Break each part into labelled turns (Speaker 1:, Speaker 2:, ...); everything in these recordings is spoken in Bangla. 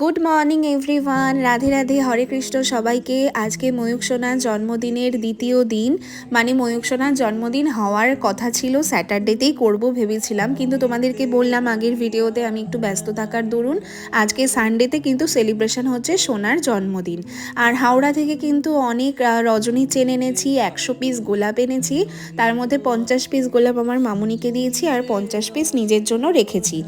Speaker 1: Good morning everyone Radhe Radhe Hare Krishna সবাইকে। আজকে ময়ূক সোনার জন্মদিনের দ্বিতীয় দিন। মানে ময়ূক সোনার জন্মদিন হওয়ার কথা ছিল, স্যাটারডেতেই করব ভেবেছিলাম। কিন্তু তোমাদেরকে বললাম আগের ভিডিওতে আমি একটু ব্যস্ত থাকার দরুন। আজকে সানডেতে কিন্তু সেলিব্রেশন হচ্ছে সোনার জন্মদিন। আর হাওড়া থেকে কিন্তু অনেক রজনী চেন এনেছি, একশো পিস গোলাপ এনেছি। তার মধ্যে পঞ্চাশ পিস গোলাপ আমার মামুনিকে দিয়েছি আর পঞ্চাশ পিস নিজের জন্য রেখেছি।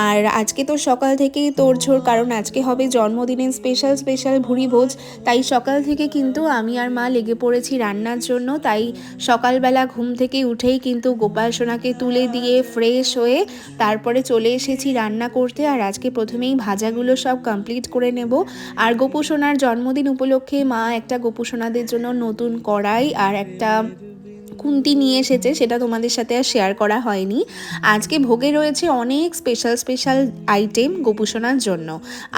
Speaker 1: আর আজকে তো সকাল থেকেই তোড়ঝোড়, কারণ আজকে হবে জন্মদিনের স্পেশাল স্পেশাল ভুড়ি ভোজ। তাই সকাল থেকে কিন্তু আমি আর মা লেগে পড়েছি রান্নার জন্য। তাই সকালবেলা ঘুম থেকে উঠেই কিন্তু গোপাল সোনাকে তুলে দিয়ে ফ্রেশ হয়ে তারপরে চলে এসেছি রান্না করতে। আর আজকে প্রথমেই ভাজাগুলো সব কমপ্লিট করে নেব। আর গোপু সোনার জন্মদিন উপলক্ষে মা একটা গোপু সোনাদের জন্য নতুন কড়াই আর একটা খুন্তি নিয়ে এসেছে, সেটা তোমাদের সাথে আর শেয়ার করা হয়নি। আজকে ভোগে রয়েছে অনেক স্পেশাল স্পেশাল আইটেম গোপুসোনার জন্য।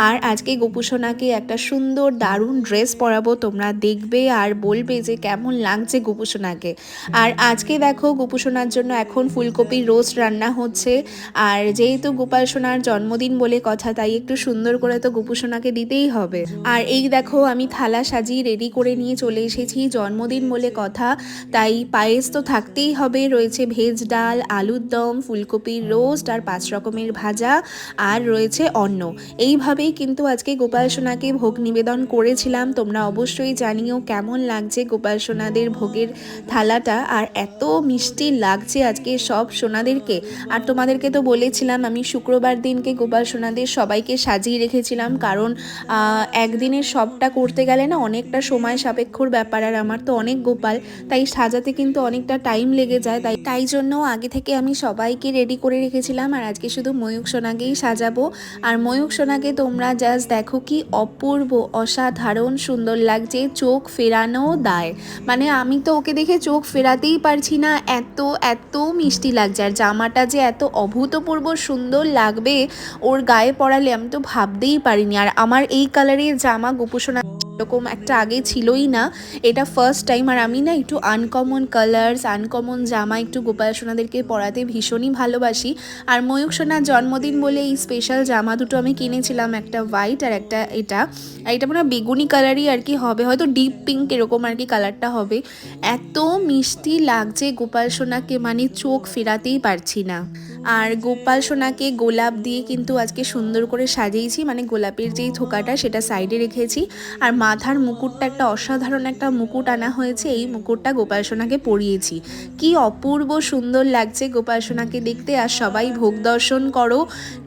Speaker 1: আর আজকে গোপুসোনাকে একটা সুন্দর, দারুণ ড্রেস পরাবো, তোমরা দেখবে আর বলবে যে কেমন লাগছে গোপুসোনাকে। আর আজকে দেখো গোপুসোনার জন্য এখন ফুলকপির রোস্ট রান্না হচ্ছে। আর যেহেতু গোপাল সোনার জন্মদিন বলে কথা, তাই একটু সুন্দর করে তো গোপুসোনাকে দিতেই হবে। আর এই দেখো আমি থালা সাজিয়ে রেডি করে নিয়ে চলে এসেছি, জন্মদিন বলে কথা। তাই পায়েস তো থাকতেই হবে। রয়েছে ভেজ ডাল, আলুর দম, ফুলকপির রোস্ট আর পাঁচ রকমের ভাজা আর রয়েছে অন্ন। এইভাবেই কিন্তু আজকে গোপাল সোনাকে ভোগ নিবেদন করেছিলাম। তোমরা অবশ্যই জানিও কেমন লাগছে গোপাল সোনাদের ভোগের থালাটা আর এত মিষ্টি লাগছে আজকে সব সোনাদেরকে। আর তোমাদেরকে তো বলেছিলাম, আমি শুক্রবার দিনকে গোপাল সোনাদের সবাইকে সাজিয়ে রেখেছিলাম। কারণ একদিনের সবটা করতে গেলে না অনেকটা সময় সাপেক্ষর ব্যাপার। আর আমার তো অনেক গোপাল, তাই সাজাতে কিন্তু অনেকটা টাইম লেগে যায়, তাই তাই জন্য আগে থেকে আমি সবাইকে রেডি করে রেখেছিলাম। আর আজকে শুধু ময়ূক সোনাকেই সাজাবো। আর ময়ূক সোনাকে তোমরা জাস্ট দেখো কি অপূর্ব, অসাধারণ সুন্দর লাগছে। চোখ ফেরানো দায়। মানে আমি তো ওকে দেখে চোখ ফেরাতেই পারছি না। এত এত মিষ্টি লাগছে। আর জামাটা যে এত অভূতপূর্ব সুন্দর লাগবে, ওর গায়ে পড়ালে আমি তো ভাবতেই পারিনি। আর আমার এই কালারের জামা গোপুসোনা এরকম একটা আগে ছিলই না। এটা ফার্স্ট টাইম আর আমি না একটু আনকমন কালার্স আনকমন জামা একটু গোপাল সোনাদেরকে পরাতে ভীষণই ভালোবাসি। আর ময়ূক সোনার জন্মদিন বলে এই স্পেশাল জামা দুটো আমি কিনেছিলাম, একটা হোয়াইট আর একটা এটা। এটা মনে হয় বেগুনি কালারই আর কি হবে, হয়তো ডিপ পিঙ্ক এরকম আর কি কালারটা হবে। এত মিষ্টি লাগছে গোপাল সোনাকে মানে চোখ ফেরাতেই পারছি না। আর গোপাল সোনাকে গোলাপ দিয়ে কিন্তু আজকে সুন্দর করে সাজিয়েছি মানে গোলাপের যেই থোকাটা সেটা সাইডে রেখেছি। আর মাথার মুকুটটা একটা অসাধারণ একটা মুকুট আনা হয়েছে, এই মুকুটটা গোপাল সোনাকে পরিয়েছি। কি অপূর্ব সুন্দর লাগছে গোপাল সোনাকে দেখতে, আর সবাই ভোগ দর্শন করো।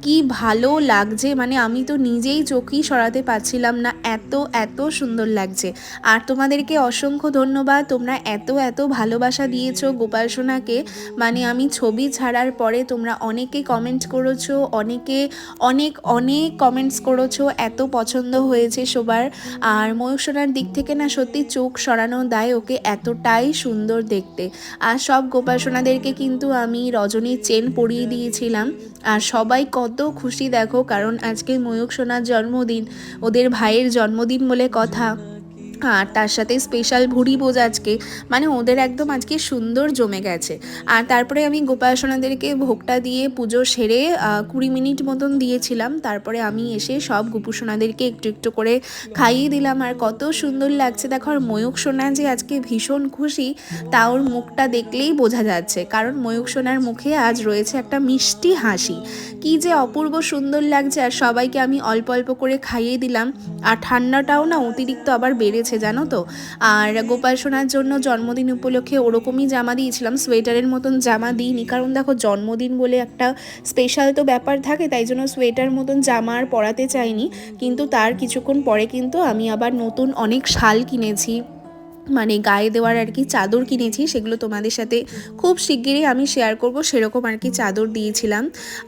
Speaker 1: কি ভালো লাগছে মানে আমি তো নিজেই চোখই সরাতে পারছিলাম না, এত এত সুন্দর লাগছে। আর তোমাদেরকে অসংখ্য ধন্যবাদ, তোমরা এত এত ভালোবাসা দিয়েছ গোপাল সোনাকে মানে আমি ছবি ছাড়ার পরে তোমরা অনেকে কমেন্ট করেছ, অনেকে অনেক অনেক কমেন্টস করেছ, এত পছন্দ হয়েছে সবার। আর ময়ূর সোনার দিক থেকে না সত্যি চোখ সরানো দেয় ওকে এতটাই সুন্দর দেখতে। আর সব গোপাল সোনাদেরকে কিন্তু আমি রজনীর চেন পরিয়ে দিয়েছিলাম। আর সবাই কত খুশি দেখো, কারণ আজকে ময়ূক সোনার জন্মদিন, ওদের ভাইয়ের জন্মদিন বলে কথা। আর তার সাথে স্পেশাল ভুড়ি বোঝ আজকে। মানে ওদের একদম আজকে সুন্দর জমে গেছে। আর তারপরে আমি গোপাসনাদেরকে ভোগটা দিয়ে পুজো সেরে কুড়ি মিনিট মতন দিয়েছিলাম। তারপরে আমি এসে সব গোপু সোনাদেরকে একটু একটু করে খাইয়ে দিলাম। আর কত সুন্দর লাগছে। দেখো, আর ময়ূক সোনা যে আজকে ভীষণ খুশি, তা ওর মুখটা দেখলেই বোঝা যাচ্ছে। কারণ ময়ূক সোনার মুখে আজ রয়েছে একটা মিষ্টি হাসি। কি যে অপূর্ব সুন্দর লাগছে। আর সবাইকে আমি অল্প অল্প করে খাইয়ে দিলাম। আর ঠান্ডাটাও না অতিরিক্ত আবার বেড়েছে। জানো তো? আর গোপাল সোনার জন্য জন্মদিন উপলক্ষে ওরকমই জামা দিয়েছিলাম, সোয়েটারের মতন জামা দিইনি। কারণ দেখো, জন্মদিন বলে একটা স্পেশাল তো ব্যাপার থাকে, তাই জন্য সোয়েটার মতন জামা আর পরাতে চাইনি। কিন্তু তার কিছুক্ষণ পরে কিন্তু আমি আবার নতুন অনেক শাল কিনেছি। মানে গায়ে দেওয়ার আর কি চাদর কিনেছি, সেগুলো তোমাদের সাথে খুব শিগগিরই আমি শেয়ার করব। সেরকম আর কি চাদর দিয়েছিলাম।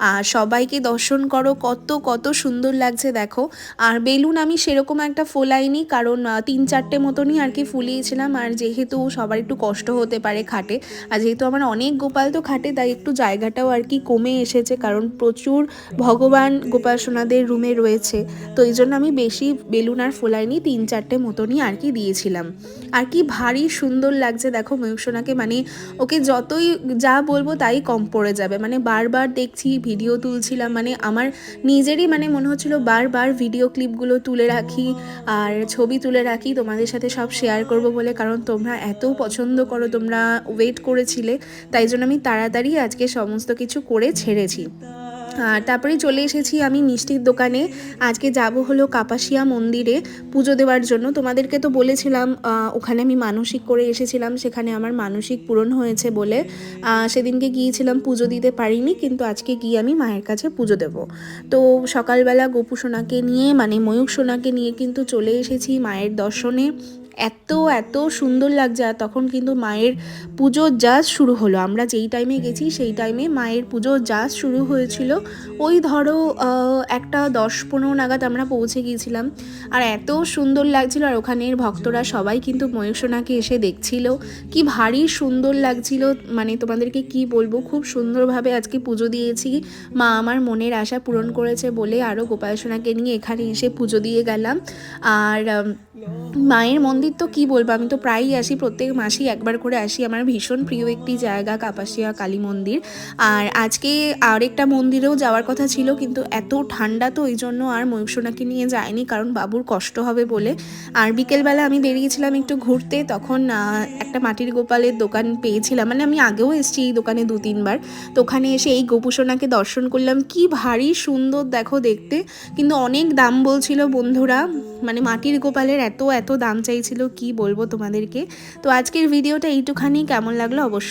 Speaker 1: আর সবাইকে দর্শন করো, কত কত সুন্দর লাগছে দেখো। আর বেলুন আমি সেরকম একটা ফোলাইনি, কারণ তিন চারটে মতনই আর কি ফুলিয়েছিলাম। আর যেহেতু সবার একটু কষ্ট হতে পারে খাটে, আর যেহেতু আমার অনেক গোপাল তো খাটে, তাই একটু জায়গাটাও আর কি কমে এসেছে, কারণ প্রচুর ভগবান গোপাল সোনাদের রুমে রয়েছে। তো এই জন্য আমি বেশি বেলুন আর ফোলাইনি, তিন চারটে মতনই আর কি দিয়েছিলাম। আর কি ভারী সুন্দর লাগছে, দেখো ময়ূক মানে ওকে যতই যা বলব তাই কম পড়ে যাবে। মানে বারবার দেখছি, ভিডিও তুলছিলাম মানে আমার নিজেরই মানে মনে হচ্ছিল বারবার ভিডিও ক্লিপগুলো তুলে রাখি আর ছবি তুলে রাখি, তোমাদের সাথে সব শেয়ার করব বলে, কারণ তোমরা এত পছন্দ করো, তোমরা ওয়েট করেছিলে, তাই জন্য আমি তাড়াতাড়ি আজকে সমস্ত কিছু করে ছেড়েছি। তারপরে চলে এসেছি আমি মিষ্টির দোকানে। আজকে যাব হলো কাপাসিয়া মন্দিরে পুজো দেওয়ার জন্য। তোমাদেরকে তো বলেছিলাম ওখানে আমি মানসিক করে এসেছিলাম, সেখানে আমার মানসিক পূরণ হয়েছে বলে। সেদিনকে গিয়েছিলাম পুজো দিতে পারিনি, কিন্তু আজকে গিয়ে আমি মায়ের কাছে পুজো দেব। তো সকালবেলা গোপু সোনাকে নিয়ে মানে ময়ূক সোনাকে নিয়ে কিন্তু চলে এসেছি মায়ের দর্শনে। এত এত সুন্দর লাগছে আর তখন কিন্তু মায়ের পুজো জাস্ট শুরু হলো। আমরা যেই টাইমে গেছি সেই টাইমে মায়ের পুজো জাস্ট শুরু হয়েছিল। ওই ধরো একটা দশ পনেরো নাগাদ আমরা পৌঁছে গিয়েছিলাম। আর এত সুন্দর লাগছিল আর ওখানের ভক্তরা সবাই কিন্তু ময়ূরসোনাকে এসে দেখছিল। কি ভারী সুন্দর লাগছিল। মানে তোমাদেরকে কি বলব, খুব সুন্দরভাবে আজকে পুজো দিয়েছি। মা আমার মনের আশা পূরণ করেছে বলে আরও গোপাল সোনাকে নিয়ে এখানে এসে পুজো দিয়ে গেলাম। আর মায়ের মন্দির তো কি বলব? আমি তো প্রায়ই আসি, প্রত্যেক মাসেই একবার করে আসি। আমার ভীষণ প্রিয় একটি জায়গা, কাপাসিয়া কালী মন্দির। আর আজকে আরেকটা মন্দিরেও যাওয়ার কথা ছিল, কিন্তু এত ঠান্ডা তো ওই জন্য আর ময়ূরসোনাকে নিয়ে যায়নি কারণ বাবুর কষ্ট হবে বলে। আর বিকেলবেলা আমি বেরিয়েছিলাম একটু ঘুরতে, তখন একটা মাটির গোপালের দোকান পেয়েছিলাম। মানে আমি আগেও এসেছি এই দোকানে দু, তিনবার। তো ওখানে এসে এই গোপুসোনাকে দর্শন করলাম। কি ভারী সুন্দর দেখো দেখতে। কিন্তু অনেক দাম বলছিল বন্ধুরা মানে মাটির গোপালের এত এত দাম চাইছিল কি বলব তোমাদেরকে? তো আজকের ভিডিওটা এইটুখানি। কেমন লাগল? অবশ্যই